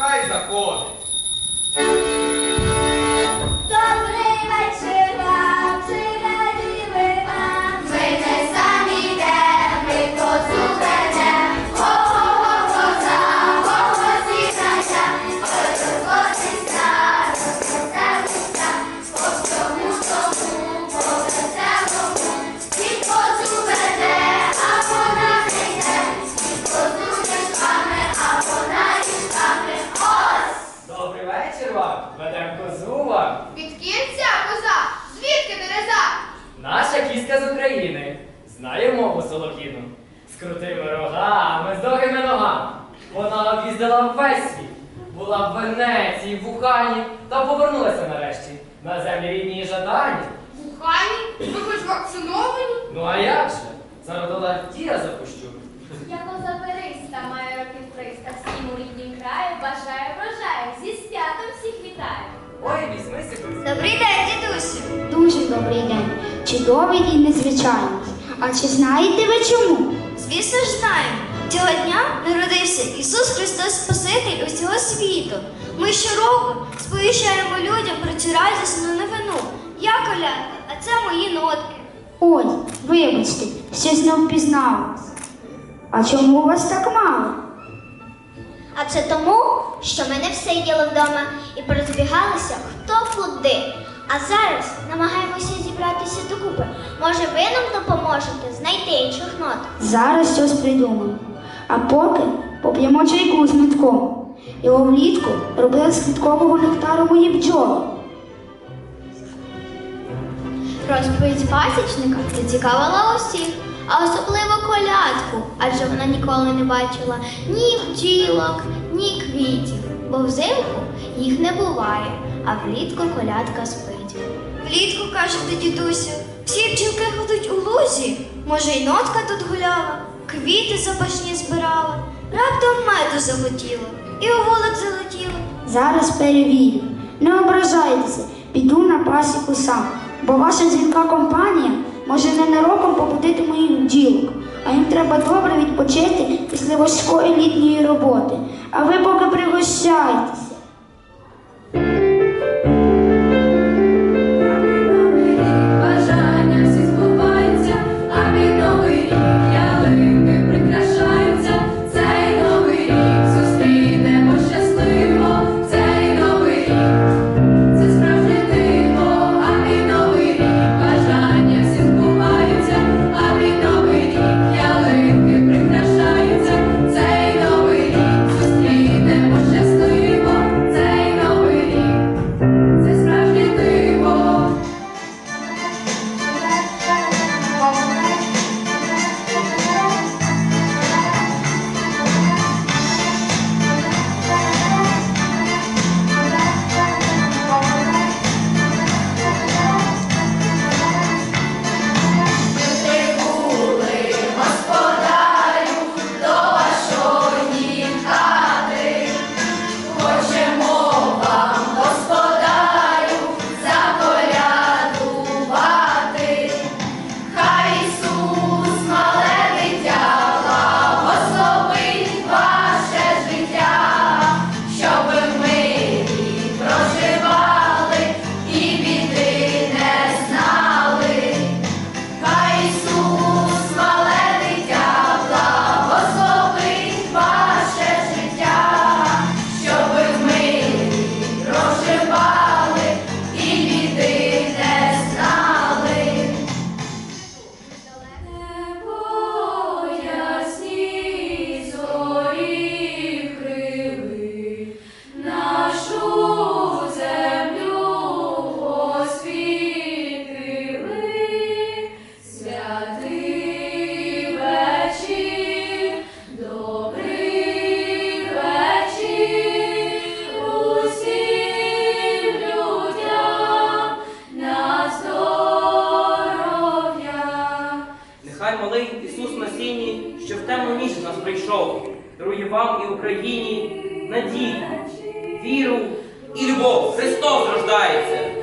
tais acordes Венеції, в Ухані та повернулася нарешті на землі рідні і жадані. В Ухані? Ви хоч вакциновані? Ну а як же? Зародила тія запущу. Я позабериста, маю років 300, всім у ріднім краю, бажаю врожаю, зі святом всіх вітаю. Ой, візьмися. Добрий день, дідусю. Дуже добрий день, чудовий і незвичайний. А чи знаєте ви чому? Звісно ж знаємо. Цього дня народився Ісус Христос Спаситель усього світу. Ми щороку сповіщаємо людям про цю радісну новину. Я колядка, а це мої нотки. Ой, вибачте, щось не впізнала. А чому у вас так мало? А це тому, що ми не все діло вдома і порозбігалися хто куди. А зараз намагаємося зібратися докупи. Може, ви нам допоможете знайти інших нот? Зараз щось придумаю. А поки поп'ємо чайку з медком. Його влітку робили з квіткового нектару мої бджоли. Розповідь пасічника зацікавила усіх, а особливо колядку, адже вона ніколи не бачила ні бджілок, ні квітів, бо взимку їх не буває, а влітку колядка спить. Влітку, кажете, дідусю, всі бджілки ходуть у лузі. Може, й нотка тут гуляла, квіти запашні збирала, раптом меду захотіла, і у вулик залетіла. Зараз перевірю. Не ображайтеся, піду на пасіку сам, бо ваша дзвінка компанія може ненароком побудити моїх бджілок, а їм треба добре відпочити після важкої літньої роботи. А ви поки пригощайтеся. До нас прийшов, дарує вам і Україні надію, віру і любов. Христос рождається.